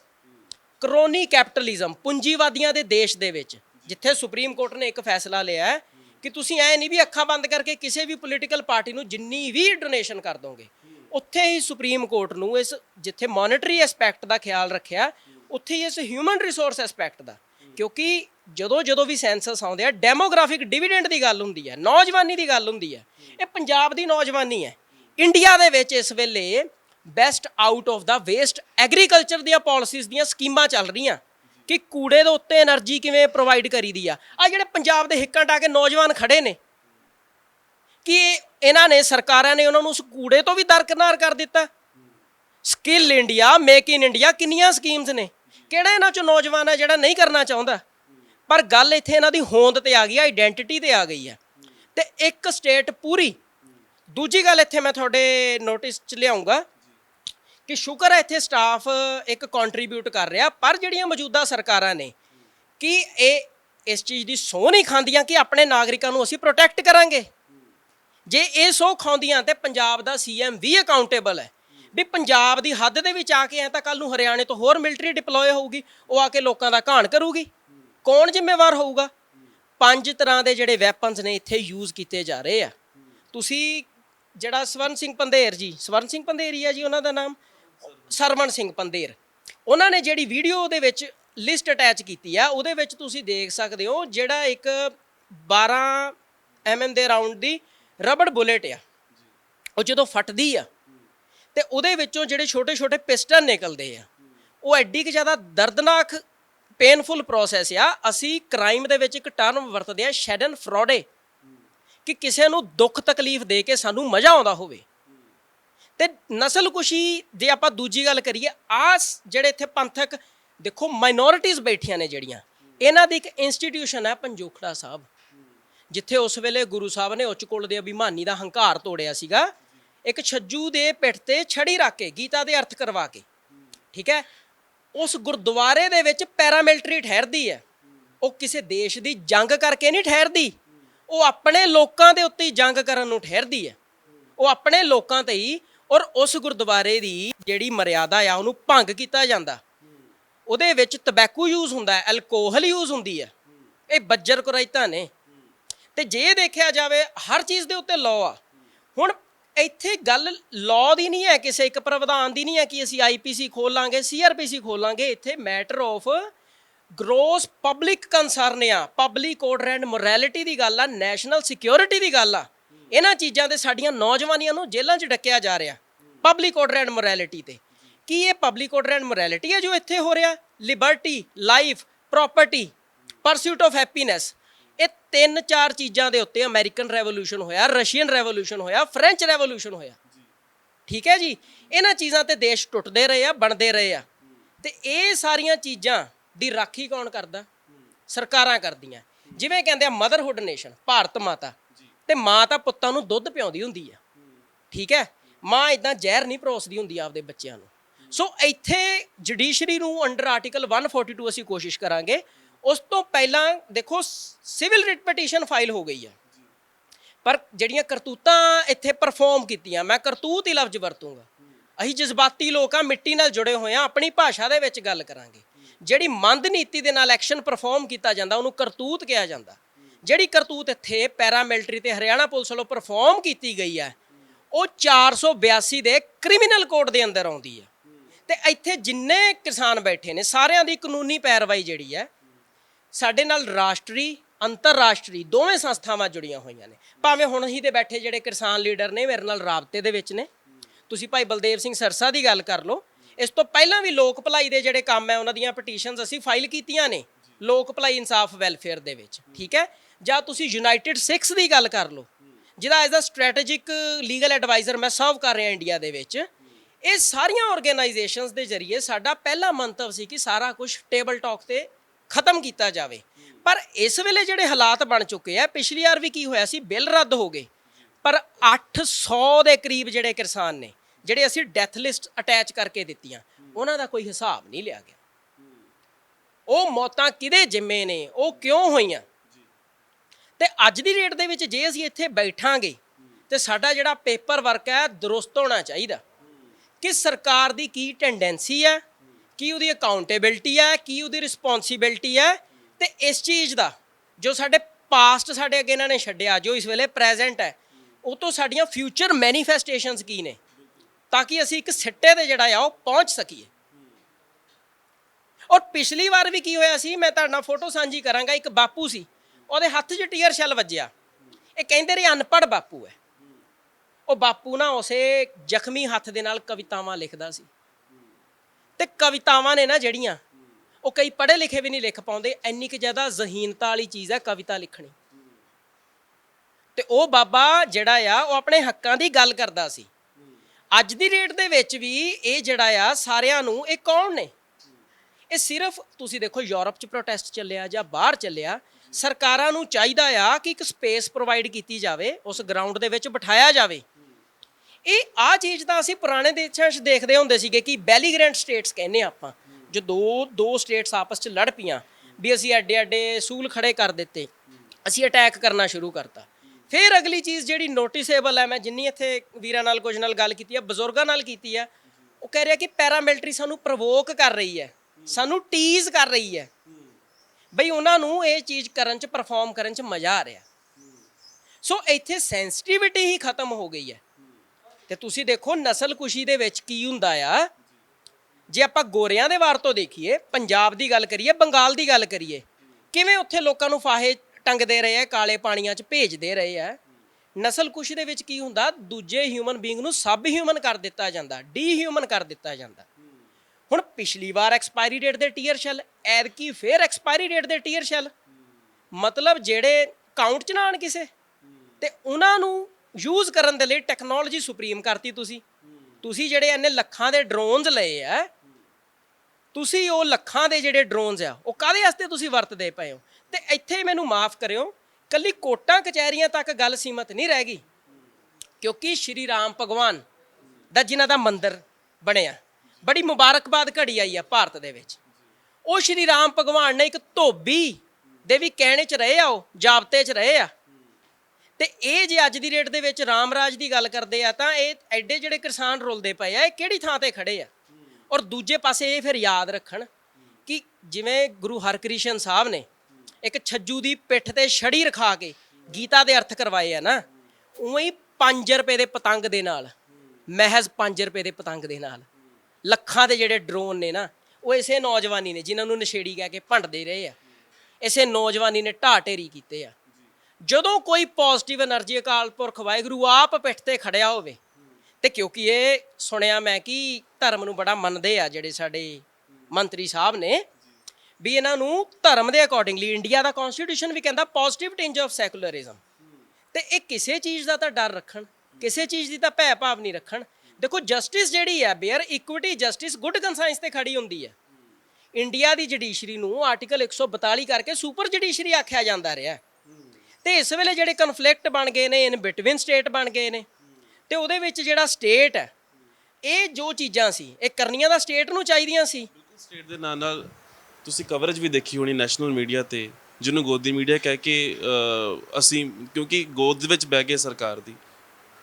ਕਰੋਨੀ ਕੈਪੀਟਲਿਜ਼ਮ, ਪੂੰਜੀਵਾਦੀਆਂ ਦੇ ਦੇਸ਼ ਦੇ ਵਿੱਚ, ਜਿੱਥੇ ਸੁਪਰੀਮ ਕੋਰਟ ਨੇ ਇੱਕ ਫੈਸਲਾ ਲਿਆ ਹੈ ਕਿ ਤੁਸੀਂ ਐ ਨਹੀਂ ਵੀ ਅੱਖਾਂ ਬੰਦ ਕਰਕੇ ਕਿਸੇ ਵੀ ਪੋਲੀਟੀਕਲ ਪਾਰਟੀ ਨੂੰ ਜਿੰਨੀ ਵੀ ਡੋਨੇਸ਼ਨ ਕਰ ਦੋਗੇ। ਉੱਥੇ ਹੀ ਸੁਪਰੀਮ ਕੋਰਟ ਨੂੰ ਇਸ, ਜਿੱਥੇ ਮੋਨਿਟਰੀ ਐਸਪੈਕਟ ਦਾ ਖਿਆਲ ਰੱਖਿਆ, ਉੱਥੇ ਹੀ ਇਸ ਹਿਊਮਨ ਰਿਸੋਰਸ ਐਸਪੈਕਟ ਦਾ। ਕਿਉਂਕਿ ਜਦੋਂ ਜਦੋਂ ਵੀ ਸੈਂਸਸ ਆਉਂਦੇ ਆ ਡੈਮੋਗ੍ਰਾਫਿਕ ਡਿਵੀਡੈਂਡ ਦੀ ਗੱਲ ਹੁੰਦੀ ਹੈ, ਨੌਜਵਾਨੀ ਦੀ ਗੱਲ ਹੁੰਦੀ ਹੈ। ਇਹ ਪੰਜਾਬ ਦੀ ਨੌਜਵਾਨੀ ਹੈ। ਇੰਡੀਆ ਦੇ ਵਿੱਚ ਇਸ ਵੇਲੇ best out of the waste agriculture ਦੀਆਂ ਪਾਲਿਸੀਜ਼ ਦੀਆਂ ਸਕੀਮਾਂ ਚੱਲ ਰਹੀਆਂ। ਕਿ ਕੂੜੇ ਦੇ ਉੱਤੇ એનર્ਜੀ ਕਿਵੇਂ ਪ੍ਰੋਵਾਈਡ ਕਰੀਦੀ ਆ? ਆ ਜਿਹੜੇ ਪੰਜਾਬ ਦੇ ਹਿੱਕਾਂ ਟਾ ਕੇ ਨੌਜਵਾਨ ਖੜੇ ਨੇ, ਕਿ ਇਹਨਾਂ ਨੇ, ਸਰਕਾਰਾਂ ਨੇ ਉਹਨਾਂ ਨੂੰ ਉਸ ਕੂੜੇ ਤੋਂ ਵੀ ਦਰਕਨਾਰ ਕਰ ਦਿੱਤਾ? Skill India make in India ਕਿੰਨੀਆਂ ਸਕੀਮਸ ਨੇ? ਕਿਹੜਾ ਇਹਨਾਂ ਚੋਂ ਨੌਜਵਾਨ ਹੈ ਜਿਹੜਾ ਨਹੀਂ ਕਰਨਾ ਚਾਹੁੰਦਾ? ਪਰ ਗੱਲ ਇੱਥੇ ਇਹਨਾਂ ਦੀ ਹੋਂਦ ਤੇ ਆ ਗਈ ਆ ਆਇਡੈਂਟੀਟੀ ਤੇ ਆ ਗਈ ਆ। ਤੇ ਇੱਕ ਸਟੇਟ ਪੂਰੀ। ਦੂਜੀ ਗੱਲ ਇੱਥੇ ਮੈਂ ਤੁਹਾਡੇ ਨੋਟਿਸ ਚ ਲਿਆਉਂਗਾ ਕਿ ਸ਼ੁਕਰ ਹੈ ਇੱਥੇ ਸਟਾਫ ਇੱਕ ਕੰਟਰੀਬਿਊਟ ਕਰ ਰਿਹਾ, ਪਰ ਜਿਹੜੀਆਂ ਮੌਜੂਦਾ ਸਰਕਾਰਾਂ ਨੇ ਕਿ ਇਹ ਇਸ ਚੀਜ਼ ਦੀ ਸਹੁੰ ਨਹੀਂ ਖਾਂਦੀਆਂ ਕਿ ਆਪਣੇ ਨਾਗਰਿਕਾਂ ਨੂੰ ਅਸੀਂ ਪ੍ਰੋਟੈਕਟ ਕਰਾਂਗੇ। ਜੇ ਇਹ ਸਹੁੰ ਖਾਂਦੀਆਂ ਤੇ ਪੰਜਾਬ ਦਾ ਸੀਐਮ ਵੀ ਅਕਾਊਂਟੇਬਲ ਹੈ। ਵੀ ਪੰਜਾਬ ਦੀ ਹੱਦ ਦੇ ਵਿੱਚ ਆ ਕੇ ਐ ਤਾਂ ਕੱਲ ਨੂੰ ਹਰਿਆਣੇ ਤੋਂ ਹੋਰ ਮਿਲਟਰੀ ਡਿਪਲੋਏ ਹੋਊਗੀ, ਉਹ ਆ ਕੇ ਲੋਕਾਂ ਦਾ ਘਾਣ ਕਰੂਗੀ। ਕੌਣ ਜ਼ਿੰਮੇਵਾਰ ਹੋਊਗਾ? ਪੰਜ ਤਰ੍ਹਾਂ ਦੇ ਜਿਹੜੇ ਵੈਪਨਸ ਨੇ ਇੱਥੇ ਯੂਜ਼ ਕੀਤੇ ਜਾ ਰਹੇ ਆ। ਤੁਸੀਂ ਜਿਹੜਾ ਸਵਰਨ ਸਿੰਘ ਪੰਧੇਰ ਜੀ, ਸਵਰਨ ਸਿੰਘ ਪੰਧੇਰੀ ਹੀ ਆ ਜੀ ਉਹਨਾਂ ਦਾ ਨਾਮ ਸਰਵਣ ਸਿੰਘ ਪੰਦੇਰ ਉਹਨਾਂ ਨੇ ਜਿਹੜੀ ਵੀਡੀਓ ਦੇ ਵਿੱਚ ਲਿਸਟ ਅਟੈਚ ਕੀਤੀ ਆ, ਉਹਦੇ ਵਿੱਚ ਤੁਸੀਂ ਦੇਖ ਸਕਦੇ ਹੋ ਜਿਹੜਾ ਇੱਕ 12 ਐਮਐਮ ਦੇ ਰਾਉਂਡ ਦੀ ਰਬੜ ਬੁਲੇਟ ਆ। ਉਹ ਜਦੋਂ ਫਟਦੀ ਆ, ਤੇ ਉਹਦੇ ਵਿੱਚੋਂ ਜਿਹੜੇ ਛੋਟੇ-ਛੋਟੇ ਪਿਸਟਨ ਨਿਕਲਦੇ ਆ, ਉਹ ਐਡੀ ਕਿ ਜ਼ਿਆਦਾ ਦਰਦਨਾਕ ਪੇਨਫੁਲ ਪ੍ਰੋਸੈਸ ਆ। ਅਸੀਂ ਕ੍ਰਾਈਮ ਦੇ ਵਿੱਚ ਇੱਕ ਟਰਮ ਵਰਤਦੇ ਆ ਸ਼ੈਡਨ ਫਰੋਡੇ ਕਿ ਕਿਸੇ ਨੂੰ ਦੁੱਖ ਤਕਲੀਫ ਦੇ ਕੇ ਸਾਨੂੰ ਮਜ਼ਾ ਆਉਂਦਾ ਹੋਵੇ। ਤੇ ਨਸਲਕੁਸ਼ੀ ਜੇ ਆਪਾਂ ਦੂਜੀ ਗੱਲ ਕਰੀਏ ਆ ਜਿਹੜੇ ਇੱਥੇ ਪੰਥਕ, ਦੇਖੋ ਮਾਈਨੋਰਿਟੀਜ਼ ਬੈਠੀਆਂ ਨੇ ਜਿਹੜੀਆਂ, ਇਹਨਾਂ ਦੀ ਇੱਕ ਇੰਸਟੀਟਿਊਸ਼ਨ ਹੈ ਪੰਜੋਖੜਾ ਸਾਹਿਬ। ਜਿੱਥੇ ਉਸ ਵੇਲੇ ਗੁਰੂ ਸਾਹਿਬ ਨੇ ਉੱਚ ਕੁਲ ਦੇ ਅਭਿਮਾਨੀ ਦਾ ਹੰਕਾਰ ਤੋੜਿਆ ਸੀਗਾ। ਇੱਕ ਛੱਜੂ ਦੇ ਪਿੱਠ ਤੇ ਛੜੀ ਰੱਖ ਕੇ ਗੀਤਾ ਦੇ ਅਰਥ ਕਰਵਾ ਕੇ। ਠੀਕ ਹੈ? ਉਸ ਗੁਰਦੁਆਰੇ ਦੇ ਵਿੱਚ ਪੈਰਾਮਿਲਟਰੀ ਠਹਿਰਦੀ ਹੈ। ਉਹ ਕਿਸੇ ਦੇਸ਼ ਦੀ ਜੰਗ ਕਰਕੇ ਨਹੀਂ ਠਹਿਰਦੀ। ਉਹ ਆਪਣੇ ਲੋਕਾਂ ਦੇ ਉੱਤੇ ਹੀ ਜੰਗ ਕਰਨ ਨੂੰ ਠਹਿਰਦੀ ਹੈ। ਉਹ ਆਪਣੇ ਲੋਕਾਂ ਤੇ ਹੀ ਔਰ ਉਸ ਗੁਰਦੁਆਰੇ ਦੀ ਜਿਹੜੀ ਮਰਿਆਦਾ ਆ, ਉਹਨੂੰ ਭੰਗ ਕੀਤਾ ਜਾਂਦਾ। ਉਹਦੇ ਵਿੱਚ ਤਬੈਕੂ ਯੂਜ਼ ਹੁੰਦਾ ਹੈ ਅਲਕੋਹਲ ਯੂਜ਼ ਹੁੰਦੀ ਹੈ। ਇਹ ਬੱਜਰ ਕੁਰਾਇਤਾਂ ਨੇ। ਤੇ ਜੇ ਦੇਖਿਆ ਜਾਵੇ, ਹਰ ਚੀਜ਼ ਦੇ ਉੱਤੇ ਲਾਅ ਆ। ਹੁਣ ਇੱਥੇ ਗੱਲ ਲਾਅ ਦੀ ਨਹੀਂ ਹੈ, ਕਿਸੇ ਇੱਕ ਪ੍ਰਵਧਾਨ ਦੀ ਨਹੀਂ ਹੈ ਕਿ ਅਸੀਂ ਆਈਪੀਸੀ ਖੋਲਾਂਗੇ ਸੀਆਰਪੀਸੀ ਖੋਲਾਂਗੇ। ਇੱਥੇ matter of gross public concern ਆ। ਪਬਲਿਕ ਆਰਡਰ ਐਂਡ ਮੋਰੈਲਿਟੀ ਦੀ ਗੱਲ ਆ ਨੈਸ਼ਨਲ ਸਿਕਿਉਰਿਟੀ ਦੀ ਗੱਲ ਆ। ਇਹਨਾਂ ਚੀਜ਼ਾਂ ਤੇ ਸਾਡੀਆਂ ਨੌਜਵਾਨੀਆਂ ਨੂੰ ਜੇਲ੍ਹਾਂ 'ਚ ਡੱਕਿਆ ਜਾ ਰਿਹਾ। ਪਬਲਿਕ ਆਰਡਰ ਐਂਡ ਮੋਰੈਲਿਟੀ ਤੇ। ਕੀ ਇਹ ਪਬਲਿਕ ਆਰਡਰ ਐਂਡ ਮੋਰੈਲਿਟੀ ਹੈ ਜੋ ਇੱਥੇ ਹੋ ਰਿਹਾ? Liberty life property pursuit of happiness ਇਹ ਤਿੰਨ ਚਾਰ ਚੀਜ਼ਾਂ ਦੇ ਉੱਤੇ ਅਮਰੀਕਨ ਰੈਵੋਲੂਸ਼ਨ ਹੋਇਆ ਰਸ਼ੀਅਨ ਰੈਵੋਲੂਸ਼ਨ ਹੋਇਆ ਫ੍ਰੈਂਚ ਰੈਵੋਲੂਸ਼ਨ ਹੋਇਆ। ਠੀਕ ਹੈ ਜੀ? ਇਹਨਾਂ ਚੀਜ਼ਾਂ ਤੇ ਦੇਸ਼ ਟੁੱਟਦੇ ਰਹੇ ਆ, ਬਣਦੇ ਰਹੇ ਆ। ਤੇ ਇਹ ਸਾਰੀਆਂ ਚੀਜ਼ਾਂ ਦੀ ਰਾਖੀ ਕੌਣ ਕਰਦਾ? ਸਰਕਾਰਾਂ ਕਰਦੀਆਂ। ਜਿਵੇਂ ਕਹਿੰਦੇ ਆ ਮਦਰਹੁੱਡ ਨੇਸ਼ਨ ਭਾਰਤ ਮਾਤਾ। ਤੇ ਮਾਂ ਤਾਂ ਪੁੱਤਾਂ ਨੂੰ ਦੁੱਧ ਪਿਆਉਂਦੀ ਹੁੰਦੀ ਆ। ਠੀਕ ਹੈ? ਮਾਂ ਇਦਾਂ ਜ਼ਹਿਰ ਨਹੀਂ ਪਰੋਸਦੀ ਹੁੰਦੀ ਆਪਦੇ ਬੱਚਿਆਂ ਨੂੰ। ਸੋ ਇੱਥੇ ਜੁਡੀਸ਼ਰੀ ਨੂੰ ਅੰਡਰ ਆਰਟੀਕਲ 142 ਅਸੀਂ ਕੋਸ਼ਿਸ਼ ਕਰਾਂਗੇ। ਉਸ ਤੋਂ ਪਹਿਲਾਂ ਦੇਖੋ ਸਿਵਲ ਰਿਟ ਪਟੀਸ਼ਨ ਫਾਈਲ ਹੋ ਗਈ ਹੈ ਪਰ ਜਿਹੜੀਆਂ ਕਰਤੂਤਾਂ ਇੱਥੇ ਪਰਫਾਰਮ ਕੀਤੀਆਂ, ਮੈਂ ਕਰਤੂਤ ਹੀ ਲਫ਼ਜ਼ ਵਰਤੂੰਗਾ। ਅਸੀਂ ਜਜ਼ਬਾਤੀ ਲੋਕ ਆ, ਮਿੱਟੀ ਨਾਲ ਜੁੜੇ ਹੋਏ ਆ, ਆਪਣੀ ਭਾਸ਼ਾ ਦੇ ਵਿੱਚ ਗੱਲ ਕਰਾਂਗੇ। ਜਿਹੜੀ ਮੰਦ ਨੀਤੀ ਦੇ ਨਾਲ ਐਕਸ਼ਨ ਪਰਫਾਰਮ ਕੀਤਾ ਜਾਂਦਾ, ਉਹਨੂੰ ਕਰਤੂਤ ਕਿਹਾ ਜਾਂਦਾ। ਜਿਹੜੀ ਕਰਤੂਤ ਇੱਥੇ ਪੈਰਾ ਮਿਲਟਰੀ ਤੇ ਹਰਿਆਣਾ ਪੁਲਿਸ ਵੱਲੋਂ ਪਰਫਾਰਮ ਕੀਤੀ ਗਈ ਹੈ ਉਹ 482 ਦੇ ਕ੍ਰਿਮੀਨਲ ਕੋਡ ਦੇ ਅੰਦਰ ਆਉਂਦੀ ਹੈ। ਤੇ ਇੱਥੇ ਜਿੰਨੇ ਕਿਸਾਨ ਬੈਠੇ ਨੇ, ਸਾਰਿਆਂ ਦੀ ਕਾਨੂੰਨੀ ਪੈਰਵਾਈ ਜਿਹੜੀ ਹੈ, ਸਾਡੇ ਨਾਲ ਰਾਸ਼ਟਰੀ, ਅੰਤਰਰਾਸ਼ਟਰੀ ਦੋਵੇਂ ਸੰਸਥਾਵਾਂ ਜੁੜੀਆਂ ਹੋਈਆਂ ਨੇ। ਭਾਵੇਂ ਹੁਣ ਹੀ ਦੇ ਬੈਠੇ ਜਿਹੜੇ ਕਿਸਾਨ ਲੀਡਰ ਨੇ, ਮੇਰੇ ਨਾਲ ਰਾਬਤੇ ਦੇ ਵਿੱਚ ਨੇ। ਤੁਸੀਂ ਭਾਈ ਬਲਦੇਵ ਸਿੰਘ ਸਰਸਾ ਦੀ ਗੱਲ ਕਰ ਲਓ। ਇਸ ਤੋਂ ਪਹਿਲਾਂ ਵੀ ਲੋਕ ਭਲਾਈ ਦੇ ਜਿਹੜੇ ਕੰਮ ਹੈ, ਉਹਨਾਂ ਦੀਆਂ ਪਟੀਸ਼ਨਸ ਅਸੀਂ ਫਾਈਲ ਕੀਤੀਆਂ ਨੇ, ਲੋਕ ਭਲਾਈ ਇਨਸਾਫ ਵੈਲਫੇਅਰ ਦੇ ਵਿੱਚ, ਠੀਕ ਹੈ? ਜਾਂ ਤੁਸੀਂ ਯੂਨਾਈਟਿਡ ਸਿਕਸ ਦੀ ਗੱਲ ਕਰ ਲਓ। ਜਿਹਦਾ as a strategic legal advisor ਮੈਂ ਸਰਵ ਕਰ ਰਿਹਾ ਇੰਡੀਆ ਦੇ ਵਿੱਚ, ਇਹ ਸਾਰੀਆਂ ਆਰਗੇਨਾਈਜੇਸ਼ਨਸ ਦੇ ਜ਼ਰੀਏ ਸਾਡਾ ਪਹਿਲਾ ਮੰਤਵ ਸੀ ਕਿ ਸਾਰਾ ਕੁਝ ਟੇਬਲ ਟਾਕ ਤੇ ਖਤਮ ਕੀਤਾ ਜਾਵੇ। ਪਰ ਇਸ ਵੇਲੇ ਜਿਹੜੇ ਹਾਲਾਤ ਬਣ ਚੁੱਕੇ ਆ, ਪਿਛਲੀ ਵਾਰ ਵੀ ਕੀ ਹੋਇਆ ਸੀ, ਬਿੱਲ ਰੱਦ ਹੋ ਗਏ। ਪਰ 800 ਦੇ ਕਰੀਬ ਜਿਹੜੇ ਕਿਸਾਨ ਨੇ, ਜਿਹੜੇ ਅਸੀਂ ਡੈਥ ਲਿਸਟ ਅਟੈਚ ਕਰਕੇ ਦਿੱਤੀਆਂ, ਉਹਨਾਂ ਦਾ ਕੋਈ ਹਿਸਾਬ ਨਹੀਂ ਲਿਆ ਗਿਆ। ਉਹ ਮੌਤਾਂ ਕਿਹਦੇ ਜਿੰਮੇ ਨੇ, ਉਹ ਕਿਉਂ ਹੋਈਆਂ? ਤੇ ਅੱਜ ਦੀ ਡੇਟ ਦੇ ਵਿੱਚ ਜੇ ਅਸੀਂ ਇੱਥੇ ਬੈਠਾਂਗੇ ਤੇ ਸਾਡਾ ਜਿਹੜਾ ਪੇਪਰ ਵਰਕ ਹੈ, ਦਰੁਸਤ ਹੋਣਾ ਚਾਹੀਦਾ। ਕਿ ਸਰਕਾਰ ਦੀ ਕੀ ਟੈਂਡੈਂਸੀ ਹੈ, ਕੀ ਉਹਦੀ ਅਕਾਊਂਟੇਬਿਲਟੀ ਹੈ, ਕੀ ਉਹਦੀ ਰਿਸਪੌਂਸਿਬਿਲਟੀ ਹੈ ਤੇ ਇਸ ਚੀਜ਼ ਦਾ ਜੋ ਸਾਡੇ ਪਾਸਟ ਸਾਡੇ ਅੱਗੇ ਇਹਨਾਂ ਨੇ ਛੱਡਿਆ, ਜੋ ਇਸ ਵੇਲੇ ਪ੍ਰੈਜ਼ੈਂਟ ਹੈ, ਉਹ ਤੋਂ ਸਾਡੀਆਂ ਫਿਊਚਰ ਮੈਨੀਫੈਸਟੇਸ਼ਨਸ ਕੀ ਨੇ? ਤਾਂ ਕਿ ਅਸੀਂ ਇੱਕ ਸਿੱਟੇ ਤੇ ਜਿਹੜਾ ਆ, ਉਹ ਪਹੁੰਚ ਸਕੀਏ। ਔਰ ਪਿਛਲੀ ਵਾਰ ਵੀ ਕੀ ਹੋਇਆ ਸੀ, ਮੈਂ ਤੁਹਾਡਾ ਫੋਟੋ ਸਾਂਝੀ ਕਰਾਂਗਾ, ਇੱਕ ਬਾਪੂ ਸੀ। ਉਹਦੇ ਹੱਥ 'ਚ ਟੀਅਰ ਸ਼ੈਲ ਵੱਜਿਆ। ਇਹ ਕਹਿੰਦੇ ਰਹੇ, ਅਨਪੜ੍ਹ ਬਾਪੂ ਹੈ। ਉਹ ਬਾਪੂ ਨਾ ਉਸੇ ਜ਼ਖਮੀ ਹੱਥ ਦੇ ਨਾਲ ਕਵਿਤਾਵਾਂ ਲਿਖਦਾ ਸੀ। ਤੇ ਕਵਿਤਾਵਾਂ ਨੇ ਨਾ ਜਿਹੜੀਆਂ, ਉਹ ਕਈ ਪੜ੍ਹੇ ਲਿਖੇ ਵੀ ਨਹੀਂ ਲਿਖ ਪਾਉਂਦੇ, ਇੰਨੀ ਕਿ ਜ਼ਿਆਦਾ ਜ਼ਹੀਨਤਾ ਵਾਲੀ ਚੀਜ਼ ਹੈ ਕਵਿਤਾ ਲਿਖਣੀ। ਤੇ ਉਹ ਬਾਬਾ ਜਿਹੜਾ ਆ, ਉਹ ਆਪਣੇ ਹੱਕਾਂ ਦੀ ਗੱਲ ਕਰਦਾ ਸੀ। ਅੱਜ ਦੀ ਡੇਟ ਦੇ ਵਿੱਚ ਵੀ ਇਹ ਜਿਹੜਾ ਆ, ਸਾਰਿਆਂ ਨੂੰ ਇਹ ਕੌਣ ਨੇ? ਇਹ ਸਿਰਫ, ਤੁਸੀਂ ਦੇਖੋ ਯੂਰਪ 'ਚ ਪ੍ਰੋਟੈਸਟ ਚੱਲਿਆ ਜਾਂ ਬਾਹਰ ਚੱਲਿਆ ਸਰਕਾਰਾਂ ਨੂੰ ਚਾਹੀਦਾ ਆ ਕਿ ਇੱਕ ਸਪੇਸ ਪ੍ਰੋਵਾਈਡ ਕੀਤੀ ਜਾਵੇ, ਉਸ ਗਰਾਊਂਡ ਦੇ ਵਿੱਚ ਬਿਠਾਇਆ ਜਾਵੇ। ਇਹ ਆ ਚੀਜ਼ ਤਾਂ ਅਸੀਂ ਪੁਰਾਣੇ ਦੇਸ਼ਾਂ 'ਚ ਦੇਖਦੇ ਹੁੰਦੇ ਸੀਗੇ ਕਿ ਬੈਲੀਗ੍ਰੈਂਟ ਸਟੇਟਸ ਕਹਿੰਦੇ ਆ ਆਪਾਂ, ਜੋ ਦੋ ਦੋ ਸਟੇਟਸ ਆਪਸ 'ਚ ਲੜ ਪਈਆਂ, ਵੀ ਅਸੀਂ ਐਡੇ ਐਡੇ ਸੂਲ ਖੜੇ ਕਰ ਦਿੱਤੇ, ਅਸੀਂ ਅਟੈਕ ਕਰਨਾ ਸ਼ੁਰੂ ਕਰਤਾ। ਫਿਰ ਅਗਲੀ ਚੀਜ਼ ਜਿਹੜੀ ਨੋਟਿਸੇਬਲ ਹੈ ਮੈਂ ਜਿੰਨੀ ਇੱਥੇ ਵੀਰਾਂ ਨਾਲ, ਕੁਝ ਨਾਲ ਗੱਲ ਕੀਤੀ ਹੈ ਬਜ਼ੁਰਗਾਂ ਨਾਲ ਕੀਤੀ ਹੈ ਉਹ ਕਹਿ ਰਿਹਾ ਕਿ ਪੈਰਾਮਿਲਟਰੀ ਸਾਨੂੰ ਪ੍ਰਵੋਕ ਕਰ ਰਹੀ ਹੈ, ਸਾਨੂੰ ਟੀਜ਼ ਕਰ ਰਹੀ ਹੈ। ਬਈ ਉਹਨਾਂ ਨੂੰ ਇਹ ਚੀਜ਼ ਕਰਨ 'ਚ ਪਰਫਾਰਮ ਕਰਨ 'ਚ ਮਜ਼ਾ ਆ ਰਿਹਾ। ਸੋ ਇੱਥੇ ਸੈਂਸਿਟੀਵਿਟੀ ਹੀ ਖਤਮ ਹੋ ਗਈ ਹੈ। ਤੇ ਤੁਸੀਂ ਦੇਖੋ, ਨਸਲ ਕੁਸ਼ੀ ਦੇ ਵਿੱਚ ਕੀ ਹੁੰਦਾ ਆ? ਜੇ ਆਪਾਂ ਗੋਰਿਆਂ ਦੇ ਵਾਰ ਤੋਂ ਦੇਖੀਏ, ਪੰਜਾਬ ਦੀ ਗੱਲ ਕਰੀਏ, ਬੰਗਾਲ ਦੀ ਗੱਲ ਕਰੀਏ, ਕਿਵੇਂ ਉੱਥੇ ਲੋਕਾਂ ਨੂੰ ਫਾਹੇ ਟੰਗਦੇ ਰਹੇ ਆ, ਕਾਲੇ ਪਾਣੀਆਂ 'ਚ ਭੇਜਦੇ ਰਹੇ ਆ? ਨਸਲ ਕੁਸ਼ੀ ਦੇ ਵਿੱਚ ਕੀ ਹੁੰਦਾ? ਦੂਜੇ ਹਿਊਮਨ ਬੀਇੰਗ ਨੂੰ ਸਬ ਹਿਊਮਨ ਕਰ ਦਿੱਤਾ ਜਾਂਦਾ ਡੀ ਹਿਊਮਨ ਕਰ ਦਿੱਤਾ ਜਾਂਦਾ। ਹੁਣ ਪਿਛਲੀ ਵਾਰ ਐਕਸਪਾਇਰੀ ਡੇਟ ਦੇ ਟੀਅਰ ਸ਼ੈਲ ਐਤਕੀ ਫੇਰ ਐਕਸਪਾਇਰੀ ਡੇਟ ਦੇ ਟੀਅਰ ਸ਼ੈਲ ਮਤਲਬ ਜਿਹੜੇ ਕਾਊਂਟ ਚ ਨਾ ਆਣ ਕਿਸੇ, ਤੇ ਉਹਨਾਂ ਨੂੰ ਯੂਜ਼ ਕਰਨ ਦੇ ਲਈ ਟੈਕਨੋਲੋਜੀ ਸੁਪਰੀਮ ਕਰਤੀ ਤੁਸੀਂ। ਤੁਸੀਂ ਜਿਹੜੇ ਇੰਨੇ ਲੱਖਾਂ ਦੇ ਡਰੋਨਸ ਲਏ ਆ, ਤੁਸੀਂ ਉਹ ਲੱਖਾਂ ਦੇ ਜਿਹੜੇ ਡਰੋਨਸ ਆ, ਉਹ ਕਾਦੇ ਵਾਸਤੇ ਤੁਸੀਂ ਵਰਤਦੇ ਪਏ ਹੋ? ਤੇ ਇੱਥੇ ਮੈਨੂੰ ਮਾਫ ਕਰਿਓ, ਕੱਲੀ ਕੋਟਾਂ ਕਚਹਿਰੀਆਂ ਤੱਕ ਗੱਲ ਸੀਮਤ ਨਹੀਂ ਰਹਿ ਗਈ। ਕਿਉਂਕਿ ਸ਼੍ਰੀ ਰਾਮ ਭਗਵਾਨ ਦਾ ਜਿਨ੍ਹਾਂ ਦਾ ਮੰਦਿਰ ਬਣਿਆ। ਬੜੀ ਮੁਬਾਰਕਬਾਦ ਘੜੀ ਆਈ ਆ ਭਾਰਤ ਦੇ ਵਿੱਚ। ਉਹ ਸ਼੍ਰੀ ਰਾਮ ਭਗਵਾਨ ਨੇ ਇੱਕ ਧੋਬੀ ਦੇ ਵੀ ਕਹਿਣੇ 'ਚ ਰਹੇ ਆ ਉਹ, ਜਾਬਤੇ 'ਚ ਰਹੇ ਆ। ਤੇ ਇਹ ਜੇ ਅੱਜ ਦੀ ਡੇਟ ਦੇ ਵਿੱਚ ਰਾਮ ਰਾਜ ਦੀ ਗੱਲ ਕਰਦੇ ਆ ਤਾਂ ਇਹ ਐਡੇ ਜਿਹੜੇ ਕਿਸਾਨ ਰੁਲਦੇ ਪਏ ਆ, ਇਹ ਕਿਹੜੀ ਥਾਂ ਤੇ ਖੜੇ ਆ? ਔਰ ਦੂਜੇ ਪਾਸੇ ਇਹ ਫਿਰ ਯਾਦ ਰੱਖਣ ਕਿ ਜਿਵੇਂ ਗੁਰੂ ਹਰਕ੍ਰਿਸ਼ਨ ਸਾਹਿਬ ਨੇ ਇੱਕ ਛੱਜੂ ਦੀ ਪਿੱਠ ਤੇ ਛੜੀ ਰਖਾ ਕੇ ਗੀਤਾ ਦੇ ਅਰਥ ਕਰਵਾਏ ਆ ਨਾ, ਉਵੇਂ ਹੀ 5 ਰੁਪਏ ਦੇ ਪਤੰਗ ਦੇ ਨਾਲ, ਮਹਿਜ਼ 5 ਰੁਪਏ ਦੇ ਪਤੰਗ ਦੇ ਨਾਲ ਲੱਖਾਂ ਦੇ ਜਿਹੜੇ ਡਰੋਨ ਨੇ ਨਾ, ਉਹ ਇਸੇ ਨੌਜਵਾਨੀ ਨੇ ਜਿਨ੍ਹਾਂ ਨੂੰ ਨਸ਼ੇੜੀ ਕਹਿ ਕੇ ਭੰਡਦੇ ਰਹੇ ਆ। ਇਸੇ ਨੌਜਵਾਨੀ ਨੇ ਢਾਹ ਢੇਰੀ ਕੀਤੇ ਆ। ਜਦੋਂ ਕੋਈ ਪੋਜ਼ਿਟਿਵ એનર્ਜੀ ਅਕਾਲ ਪੁਰਖ ਵਾਹਿਗੁਰੂ ਆਪ ਪਿੱਠ ਤੇ ਖੜਿਆ ਹੋਵੇ, ਤੇ ਕਿਉਂਕਿ ਇਹ ਸੁਣਿਆ ਮੈਂ ਕਿ ਧਰਮ ਨੂੰ ਬੜਾ ਮੰਨਦੇ ਆ ਜਿਹੜੇ ਸਾਡੇ ਮੰਤਰੀ ਸਾਹਿਬ ਨੇ, ਵੀ ਇਹਨਾਂ ਨੂੰ ਧਰਮ ਦੇ ਅਕੋਰਡਿੰਗਲੀ ਇੰਡੀਆ ਦਾ ਕਨਸਟੀਟਿਊਸ਼ਨ ਵੀ ਕਹਿੰਦਾ ਪੋਜ਼ਿਟਿਵ ਟਿੰਜ ਆਫ ਸੈਕੂਲਰਿਜ਼ਮ ਤੇ ਇਹ ਕਿਸੇ ਚੀਜ਼ ਦਾ ਤਾਂ ਡਰ ਰੱਖਣ, ਕਿਸੇ ਚੀਜ਼ ਦੀ ਤਾਂ ਭੈ ਭਾਵ ਨਹੀਂ ਰੱਖਣ ਦੇਖੋ ਜਸਟਿਸ ਜਿਹੜੀ ਹੈ bare equity justice good conscience ਤੇ ਖੜੀ ਹੁੰਦੀ ਹੈ। ਇੰਡੀਆ ਦੀ ਜੁਡੀਸ਼ਰੀ ਨੂੰ ਆਰਟੀਕਲ 142 ਕਰਕੇ ਸੁਪਰ ਜੁਡੀਸ਼ਰੀ ਆਖਿਆ ਜਾਂਦਾ ਰਿਹਾ। ਤੇ ਇਸ ਵੇਲੇ ਜਿਹੜੇ ਕਨਫਲਿਕਟ ਬਣ ਗਏ ਨੇ ਇਨ ਬਿਟਵੀਨ ਸਟੇਟ ਬਣ ਗਏ ਨੇ, ਤੇ ਉਹਦੇ ਵਿੱਚ ਜਿਹੜਾ ਸਟੇਟ ਹੈ, ਇਹ ਜੋ ਚੀਜ਼ਾਂ ਸੀ, ਇਹ ਕਰਨੀਆਂ ਦਾ ਸਟੇਟ ਨੂੰ ਚਾਹੀਦੀਆਂ ਸੀ। ਸਟੇਟ ਦੇ ਨਾਲ ਨਾਲ ਤੁਸੀਂ ਕਵਰੇਜ ਵੀ ਦੇਖੀ ਹੋਣੀ ਨੈਸ਼ਨਲ ਮੀਡੀਆ ਤੇ, ਜਿਹਨੂੰ ਗੋਦੀ ਮੀਡੀਆ ਕਹਿ ਕੇ ਅਸੀਂ, ਕਿਉਂਕਿ ਗੋਦ ਵਿੱਚ ਬਹਿ ਗਏ ਸਰਕਾਰ ਦੀ,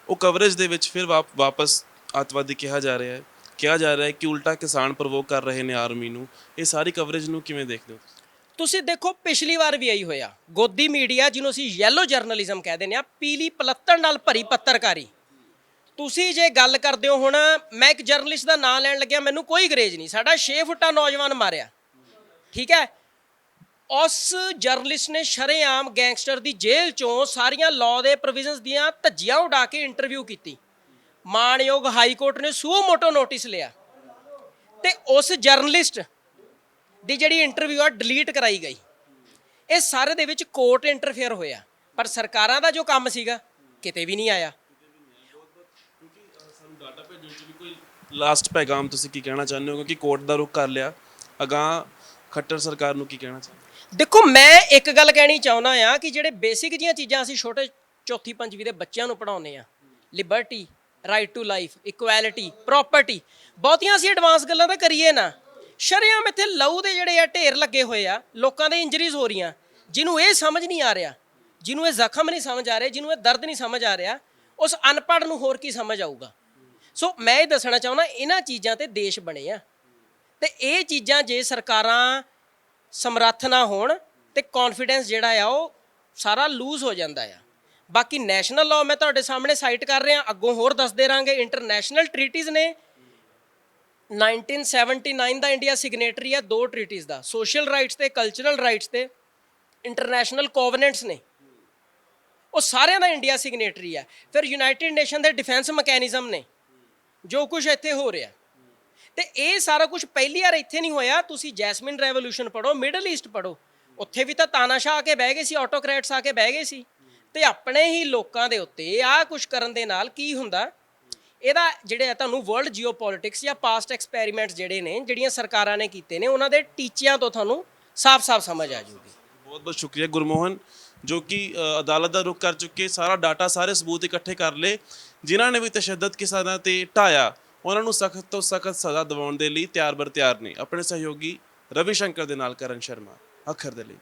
ਉਹ ਕਵਰੇਜ ਦੇ ਵਿੱਚ ਫਿਰ ਵਾਪ- ਵਾਪਸ ਅੱਤਵਾਦੀ ਕਿਹਾ ਜਾ ਰਿਹਾ ਹੈ, ਕਿਹਾ ਜਾ ਰਿਹਾ ਹੈ ਕਿ ਉਲਟਾ ਕਿਸਾਨ ਪ੍ਰਵੋਕ ਕਰ ਰਹੇ ਨੇ ਆਰਮੀ ਨੂੰ। ਇਹ ਸਾਰੀ ਕਵਰੇਜ ਨੂੰ ਕਿਵੇਂ ਦੇਖਦੇ ਹੋ ਤੁਸੀਂ? ਦੇਖੋ, ਪਿਛਲੀ ਵਾਰ ਵੀ ਆਈ ਹੋਇਆ। ਗੋਦੀ ਮੀਡੀਆ, ਜਿਹਨੂੰ ਅਸੀਂ ਯੈਲੋ ਜਰਨਲਿਜ਼ਮ ਕਹਿ ਦਿੰਦੇ ਆ ਪੀਲੀ ਪਲੱਤਣ ਨਾਲ ਭਰੀ ਪੱਤਰਕਾਰੀ। ਤੁਸੀਂ ਜੇ ਗੱਲ ਕਰਦੇ ਹੋ ਹੁਣ, ਮੈਂ ਇੱਕ ਜਰਨਲਿਸਟ ਦਾ ਨਾਮ ਲੈਣ ਲੱਗਿਆ, ਮੈਨੂੰ ਕੋਈ ਗਰੇਜ ਨਹੀਂ। ਸਾਡਾ 6 ਫੁੱਟਾ ਨੌਜਵਾਨ ਮਾਰਿਆ। ਠੀਕ ਹੈ? ਉਸ ਜਰਨਲਿਸਟ ਨੇ ਸ਼ਰੇਆਮ ਗੈਂਗਸਟਰ ਦੀ ਜੇਲ੍ਹ ਚੋਂ ਸਾਰੀਆਂ ਲਾਅ ਦੇ ਪ੍ਰੋਵੀਜ਼ਨਸ ਦੀਆਂ ਧੱਜੀਆਂ ਉਡਾ ਕੇ ਇੰਟਰਵਿਊ ਕੀਤੀ। ਮਾਣਯੋਗ ਹਾਈ ਕੋਰਟ ਨੇ ਸੂਓ ਮੋਟੋ ਨੋਟਿਸ ਲਿਆ। ਤੇ ਉਸ ਜਰਨਲਿਸਟ ਦੀ ਜਿਹੜੀ ਇੰਟਰਵਿਊ ਆ ਡਿਲੀਟ ਕਰਾਈ ਗਈ। ਇਹ ਸਾਰੇ ਦੇ ਵਿੱਚ ਕੋਰਟ ਇੰਟਰਫੇਅਰ ਹੋਇਆ। ਪਰ ਸਰਕਾਰਾਂ ਦਾ ਜੋ ਕੰਮ ਸੀਗਾ ਕਿਤੇ ਵੀ ਨਹੀਂ ਆਇਆ। ਸਾਨੂੰ ਡਾਟਾ ਕੋਈ ਲਾਸਟ ਪੈਗਾਮ ਤੁਸੀਂ ਕੀ ਕਹਿਣਾ ਚਾਹੁੰਦੇ ਹੋ? ਕਿਉਂਕਿ ਕੋਰਟ ਦਾ ਰੁਖ ਕਰ ਲਿਆ। ਅਗਾਂਹ ਖੱਟਰ ਸਰਕਾਰ ਨੂੰ ਕੀ ਕਹਿਣਾ ਚਾਹੁੰਦੇ ਦੇਖੋ ਮੈਂ ਇੱਕ ਗੱਲ ਕਹਿਣੀ ਚਾਹੁੰਦਾ ਆ ਕਿ ਜਿਹੜੇ ਬੇਸਿਕ ਜੀਆਂ ਚੀਜ਼ਾਂ ਅਸੀਂ ਛੋਟੇ ਚੌਥੀ ਪੰਜਵੀਂ ਦੇ ਬੱਚਿਆਂ ਨੂੰ ਪੜਾਉਂਦੇ ਆ liberty right to life equality property ਬਹੁਤੀਆਂ ਅਸੀਂ ਐਡਵਾਂਸ ਗੱਲਾਂ ਤਾਂ ਕਰੀਏ ਨਾ। ਸ਼ਰੇਆਮ ਇੱਥੇ ਲਹੂ ਦੇ ਜਿਹੜੇ ਆ ਢੇਰ ਲੱਗੇ ਹੋਏ ਆ, ਲੋਕਾਂ ਦੇ ਇੰਜਰੀਜ਼ ਹੋ ਰਹੀਆਂ। ਜਿਹਨੂੰ ਇਹ ਸਮਝ ਨਹੀਂ ਆ ਰਿਹਾ, ਜਿਹਨੂੰ ਇਹ ਜ਼ਖਮ ਨਹੀਂ ਸਮਝ ਆ ਰਿਹਾ, ਜਿਹਨੂੰ ਇਹ ਦਰਦ ਨਹੀਂ ਸਮਝ ਆ ਰਿਹਾ, ਉਸ ਅਨਪੜ੍ਹ ਨੂੰ ਹੋਰ ਕੀ ਸਮਝ ਆਊਗਾ? ਸੋ ਮੈਂ ਇਹ ਦੱਸਣਾ ਚਾਹੁੰਦਾ, ਇਹਨਾਂ ਚੀਜ਼ਾਂ ਤੇ ਦੇਸ਼ ਬਣੇ ਆ। ਤੇ ਇਹ ਚੀਜ਼ਾਂ ਜੇ ਸਰਕਾਰਾਂ ਸਮਰੱਥ ਨਾ ਹੋਣ ਤੇ ਕੌਨਫੀਡੈਂਸ ਜਿਹੜਾ ਆ ਉਹ ਸਾਰਾ ਲੂਜ਼ ਹੋ ਜਾਂਦਾ ਆ। ਬਾਕੀ ਨੈਸ਼ਨਲ ਲਾਅ ਮੈਂ ਤੁਹਾਡੇ ਸਾਹਮਣੇ ਸਾਈਟ ਕਰ ਰਿਹਾ, ਅੱਗੋਂ ਹੋਰ ਦੱਸਦੇ ਰਾਂਗੇ ਇੰਟਰਨੈਸ਼ਨਲ ਟ੍ਰੀਟੀਜ਼ ਨੇ। 1979 ਦਾ ਇੰਡੀਆ ਸਿਗਨੇਟਰੀ ਹੈ ਦੋ ਟ੍ਰੀਟੀਜ਼ ਦਾ ਸੋਸ਼ਲ ਰਾਈਟਸ ਤੇ ਕਲਚਰਲ ਰਾਈਟਸ ਤੇ ਇੰਟਰਨੈਸ਼ਨਲ ਕੋਵਨੈਂਟਸ ਨੇ। ਉਹ ਸਾਰਿਆਂ ਦਾ ਇੰਡੀਆ ਸਿਗਨੇਟਰੀ ਹੈ ਫਿਰ ਯੂਨਾਈਟਿਡ ਨੇਸ਼ਨ ਦੇ ਡਿਫੈਂਸ ਮੈਕੈਨਿਜ਼ਮ ਨੇ, ਜੋ ਕੁਝ ਇੱਥੇ ਹੋ ਰਿਹਾ। ਤੇ ਇਹ ਸਾਰਾ ਕੁਝ ਪਹਿਲੀ ਵਾਰ ਇੱਥੇ ਨਹੀਂ ਹੋਇਆ। ਤੁਸੀਂ ਜੈਸਮਿਨ ਰੈਵੋਲੂਸ਼ਨ ਪੜੋ ਮਿਡਲ ਈਸਟ ਪੜੋ ਉੱਥੇ ਵੀ ਤਾਂ ਤਾਨਾਸ਼ਾਹ ਆ ਕੇ ਬਹਿ ਗਏ ਸੀ ਆਟੋਕ੍ਰੈਟਸ ਆ ਕੇ ਬਹਿ ਗਏ ਸੀ। ਤੇ ਆਪਣੇ ਹੀ ਲੋਕਾਂ ਦੇ ਉੱਤੇ ਆਹ ਕੁਝ ਕਰਨ ਦੇ ਨਾਲ ਕੀ ਹੁੰਦਾ? ਇਹਦਾ ਜਿਹੜੇ ਤੁਹਾਨੂੰ ਵਰਲਡ ਜੀਓਪੋਲਿਟਿਕਸ ਜਾਂ ਪਾਸਟ ਐਕਸਪੈਰੀਮੈਂਟਸ ਜਿਹੜੇ ਨੇ, ਜਿਹੜੀਆਂ ਸਰਕਾਰਾਂ ਨੇ ਕੀਤੇ ਨੇ, ਉਹਨਾਂ ਦੇ ਟੀਚਿਆਂ ਤੋਂ ਤੁਹਾਨੂੰ ਸਾਫ਼-ਸਾਫ਼ ਸਮਝ ਆ ਜੂਗੀ ਬਹੁਤ ਬਹੁਤ ਸ਼ੁਕਰੀਆ ਗੁਰਮੋਹਨ, ਜੋ ਕਿ ਅਦਾਲਤ ਦਾ ਰੁਖ ਕਰ ਚੁੱਕੇ, ਸਾਰਾ ਡਾਟਾ ਸਾਰੇ ਸਬੂਤ ਇਕੱਠੇ ਕਰ ਲਏ, ਜਿਨ੍ਹਾਂ ਨੇ ਵੀ ਤਸ਼ੱਦਦ ਕਿਸਾਨਾਂ ਤੇ ਢਾਇਆ, ਉਹਨਾਂ ਨੂੰ ਸਖਤ ਤੋਂ ਸਖਤ ਸਜ਼ਾ ਦਿਵਾਉਣ ਦੇ ਲਈ ਤਿਆਰ ਬਰ ਤਿਆਰ ਨੇ। ਆਪਣੇ ਸਹਿਯੋਗੀ ਰਵੀ ਸ਼ੰਕਰ ਦੇ ਨਾਲ ਕਰਨ ਸ਼ਰਮਾ, ਅੱਖਰ ਦੇ ਲਈ।